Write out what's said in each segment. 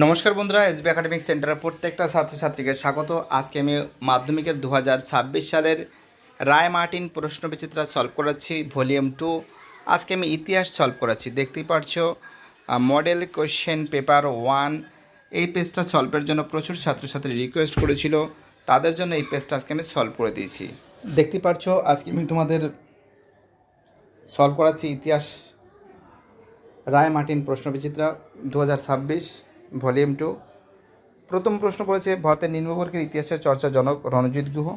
নমস্কার বন্ধুরা, SB academic সেন্টারের প্রত্যেকটা ছাত্রছাত্রীকে স্বাগত। আজকে আমি মাধ্যমিকের দু হাজার ছাব্বিশ সালের রায় মার্টিন প্রশ্নবিচিত্রা সলভ করাচ্ছি, ভলিউম টু। আজকে আমি ইতিহাস সলভ করাচ্ছি, দেখতেই পারছ মডেল কোয়েশ্চেন পেপার ওয়ান এই পেজটা সলভের জন্য প্রচুর ছাত্রছাত্রী রিকোয়েস্ট করেছিল, তাদের জন্য এই পেজটা আজকে আমি সলভ করে দিয়েছি। দেখতেই পারছ, আজকে আমি তোমাদের সলভ করাচ্ছি ইতিহাস, রায় মার্টিন প্রশ্নবিচিত্রা দু হাজার ছাব্বিশ। Volume two. প্রথম প্রশ্ন পড়েছে ভারতের নিম্নবর্গের ইতিহাসের চর্চাজনক রণজিৎ গুহ।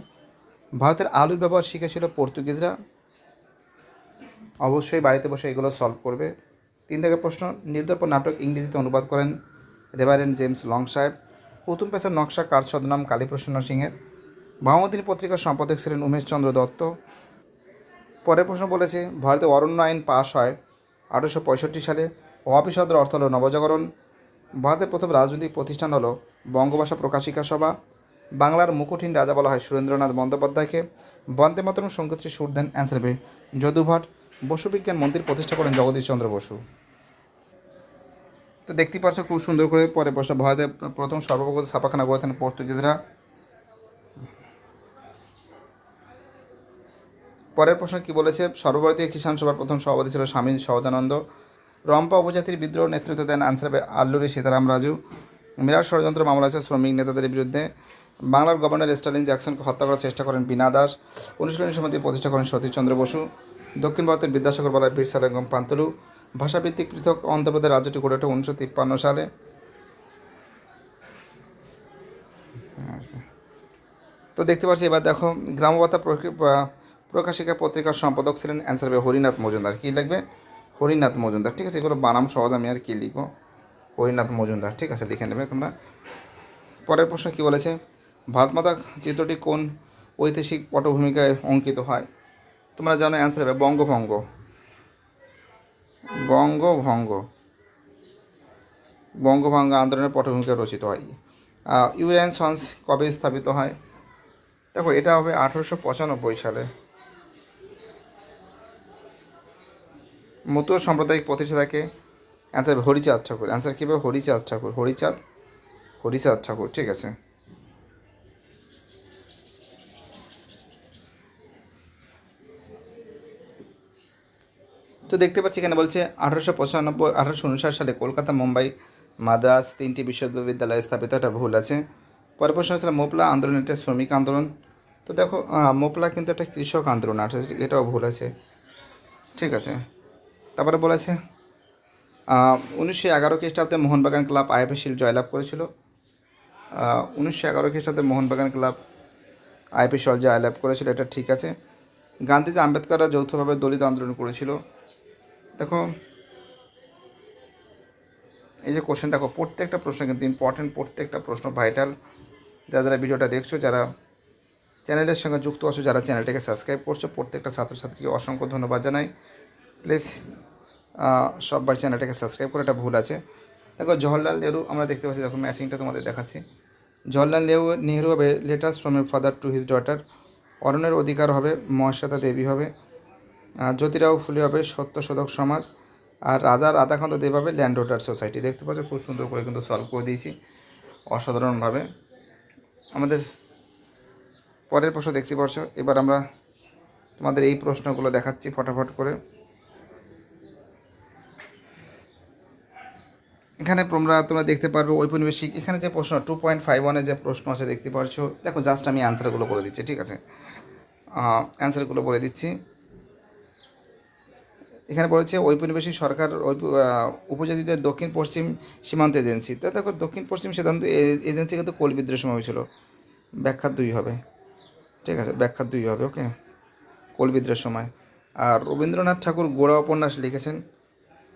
ভারতের আলুর ব্যবহার শিখেছিল পর্তুগিজরা। অবশ্যই বাড়িতে বসে এগুলো সলভ করবে। তিন থেকে প্রশ্ন নির্দর্পণ নাটক ইংরেজিতে অনুবাদ করেন রেভারেন্ড জেমস লং সাহেব প্রথম পেশার নকশা কার ছদ্মনাম কালীপ্রসন্ন সিংহের। ভামদিনী পত্রিকার সম্পাদক ছিলেন উমেশচন্দ্র দত্ত। পরের প্রশ্ন বলেছে, ভারতে অরণ্য আইন পাশ হয় আঠারোশো পঁয়ষট্টি সালে। শব্দের অর্থ হল নবজাগরণ। ভারতের প্রথম রাজনৈতিক প্রতিষ্ঠান হলো বঙ্গভাষা প্রকাশিকা সভা। বাংলার মুকুটহীন রাজা বলা হয় সুরেন্দ্রনাথ বন্দ্যোপাধ্যায়কে। বন্দে মাতরম সঙ্গীতটি সুর দেন অ্যান্সার হবে যদু ভট্ট বসু বিজ্ঞান মন্দির প্রতিষ্ঠা করেন জগদীশ চন্দ্র বসু। তো দেখতে পাচ্ছ খুব সুন্দর করে পরে বসে ভারতের প্রথম সর্বপ্রথম ছাপাখানা করেছেন পর্তুগিজরা। পরের প্রশ্ন কি বলেছে? সর্বভারতীয় কিষাণ সভার প্রথম সভাপতি ছিল স্বামী সহজানন্দ। রম্পা উপজাতির বিদ্রোহ নেতৃত্ব দেন আনসার আল্লুরি সীতারাম রাজু। মিরাট ষড়যন্ত্র মামলা আছে শ্রমিক নেতাদের বিরুদ্ধে। বাংলার গভর্নর স্টালিন জ্যাকসনকে হত্যা করার চেষ্টা করেন বিনা দাস। অনুশীলনী সমিতি প্রতিষ্ঠা করেন সতীশচন্দ্র বসু। দক্ষিণ ভারতের বিদ্যাসাগর বলায় বীর সালেগম পান্তলু। ভাষাভিত্তিক পৃথক অন্ধ্রপ্রদেশ রাজ্যটি গড়ে ওঠে উনিশশো তিপ্পান্ন সালে। তো দেখতে পাচ্ছি, এবার দেখো, গ্রামবার্তা প্রকাশিকা পত্রিকার সম্পাদক ছিলেন অ্যান্সার হবে হরিনাথ মজুমদার। কী লিখবে হরিনাথ মজুমদার, ঠিক আছে? এগুলো বানাম সহজ, আমি আর কি লিখব? হরিনাথ মজুমদার, ঠিক আছে? লিখে নেবে তোমরা। পরের প্রশ্ন কী বলেছে? ভারত মাতা চিত্রটি কোন ঐতিহাসিক পটভূমিকায় অঙ্কিত হয়? তোমরা জানো অ্যান্সার হবে বঙ্গভঙ্গ। বঙ্গভঙ্গ। বঙ্গভঙ্গ আন্দোলনের পটভূমিকায় রচিত হয়। ইউরেন সন্স কবে স্থাপিত হয়? দেখো, এটা হবে আঠেরোশো পঁচানব্বই সালে। মতুয়া সাম্প্রদায়িক প্রতিষ্ঠাতাকে অ্যান্সার হরিচাঁদ ঠাকুর। অ্যান্সার কী হবে? হরিচাঁদ ঠাকুর। হরিচাঁদ? হরিচাঁদ ঠাকুর, ঠিক আছে। তো দেখতে পাচ্ছি এখানে বলছে, আঠারোশো পঁচানব্বই, আঠারোশো উনষাট সালে কলকাতা, মুম্বাই, মাদ্রাস তিনটি বিশ্ববিদ্যালয় স্থাপিত। এটা ভুল আছে। পরের প্রশ্ন হচ্ছিল মোপলা আন্দোলন, এটা শ্রমিক আন্দোলন। তো দেখো মোপলা কিন্তু একটা কৃষক আন্দোলন, আঠারোশো, এটাও ভুল আছে। ঠিক আছে। তারপরে বলেছে উনিশশো এগারো খ্রিস্টাব্দে মোহনবাগান ক্লাব আইএফএ শিল্ড জয়লাভ করেছিল। উনিশশো এগারো খ্রিস্টাব্দে মোহনবাগান ক্লাব আইএফএ জয়লাভ করেছিল, এটা ঠিক আছে। গান্ধীজি আম্বেদকররা যৌথভাবে দলিত আন্দোলন করেছিল। দেখো, এই যে কোশ্চেন দেখো, প্রত্যেকটা প্রশ্ন কিন্তু ইম্পর্টেন্ট প্রত্যেকটা প্রশ্ন ভাইটাল যারা যারা ভিডিওটা দেখছ, যারা চ্যানেলের সঙ্গে যুক্ত আছো, যারা চ্যানেলটাকে সাবস্ক্রাইব করছ, প্রত্যেকটা ছাত্রছাত্রীকে অসংখ্য ধন্যবাদ জানাই। প্লিজ সবাই চ্যানেলটাকে সাবস্ক্রাইব করে, এটা ভুল আছে। দেখো জওহরলাল নেহরু, আমরা দেখতে পাচ্ছি, দেখো ম্যাচিংটা তোমাদের দেখাচ্ছি। জওহরলাল নেহরু নেহরু হবে letters from a father to his daughter অরণ্যের অধিকার হবে, মহাশ্বেতা দেবী হবে। জ্যোতিরাও ফুলে হবে সত্যশোধক সমাজ। আর রাজা রাধাকান্ত দেব হবে ল্যান্ড হোল্ডার সোসাইটি দেখতে পাচ্ছ, খুব সুন্দর করে কিন্তু সলভ করে দিয়েছি, অসাধারণভাবে। আমাদের পরের প্রশ্ন দেখতে পাচ্ছ, এবার আমরা তোমাদের এই প্রশ্নগুলো দেখাচ্ছি ফটাফট করে। এখানে তোমরা তোমরা দেখতে পারবে ঔপনিবেশিক। এখানে যে প্রশ্ন টু পয়েন্ট ফাইভ ওয়ানের যে প্রশ্ন আছে, দেখতে পাচ্ছ দেখো জাস্ট আমি অ্যান্সারগুলো বলে দিচ্ছি, ঠিক আছে? অ্যান্সারগুলো বলে দিচ্ছি। এখানে বলেছে, ঔপনিবেশিক সরকার উপজাতিদের দক্ষিণ পশ্চিম সীমান্ত এজেন্সি। তা দেখো, দক্ষিণ পশ্চিম এ- এজেন্সি কিন্তু কোল বিদ্রোহের সময় হয়েছিল। ব্যাখ্যা দুই হবে। ঠিক আছে, ব্যাখ্যা দুই হবে, ওকে? কোল বিদ্রোহের সময়। আর রবীন্দ্রনাথ ঠাকুর গোড়া উপন্যাস লিখেছেন।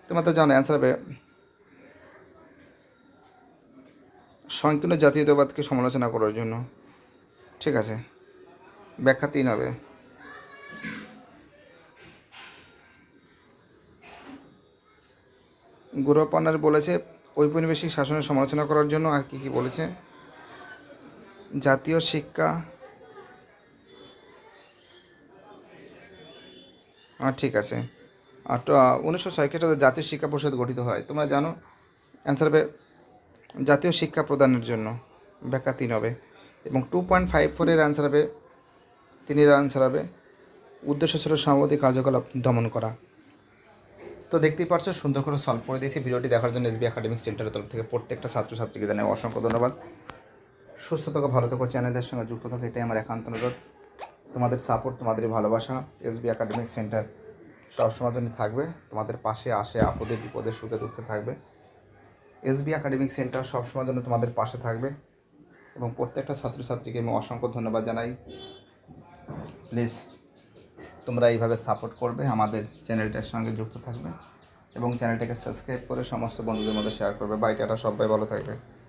তোমার তো জানো অ্যান্সার হবে। সংকীর্ণ জাতীয়তাবাদকে সমালোচনা করার জন্য। ঠিক আছে? ব্যাখ্যা তিন হবে। গুরুপান্নার বলেছে, ঔপনিবেশিক শাসনের সমালোচনা করার জন্য আর কি কি বলেছে? জাতীয় শিক্ষা। ঠিক আছে। আর উনিশশো ছয় খ্রিস্টাব্দে জাতীয় শিক্ষা পরিষদ গঠিত হয়। তোমরা জানো? অ্যান্সার হবে জাতীয় শিক্ষা প্রদানের জন্য ব্যাখ্যা তিন হবে এবং টু পয়েন্ট ফাইভ ফোরের অ্যান্সার হবে। তিনের অ্যান্সার হবে, উদ্দেশ্য ছিল সামাজিক কার্যকলাপ দমন করা। তো দেখতেই পারছ, সুন্দর করে সলভ করে দিয়েছি। ভিডিওটি দেখার জন্য এসবি একাডেমিক সেন্টারের তরফ থেকে প্রত্যেকটা ছাত্রছাত্রীকে জানাই অসংখ্য ধন্যবাদ। সুস্থ থাকো, ভালো থাকো, চ্যানেলের সঙ্গে যুক্ত থাকো, এটাই আমার একান্ত অনুরোধ। তোমাদের সাপোর্ট তোমাদের ভালোবাসা এসবি একাডেমিক সেন্টার সবসময় জন্য থাকবে। তোমাদের পাশে আসে, আপদে বিপদে সুখে দুঃখে থাকবে। এসবি একাডেমিক সেন্টার সবসময় জন্য তোমাদের পাশে থাকবে এবং প্রত্যেকটা ছাত্রছাত্রীকে আমি অসংখ্য ধন্যবাদ জানাই। প্লিজ তোমরা এইভাবে সাপোর্ট করবে, আমাদের চ্যানেলটার সঙ্গে যুক্ত থাকবে এবং চ্যানেলটাকে সাবস্ক্রাইব করে সমস্ত বন্ধুদের মধ্যে শেয়ার করবে। বাইটাটা সবাই ভালো থাকবে।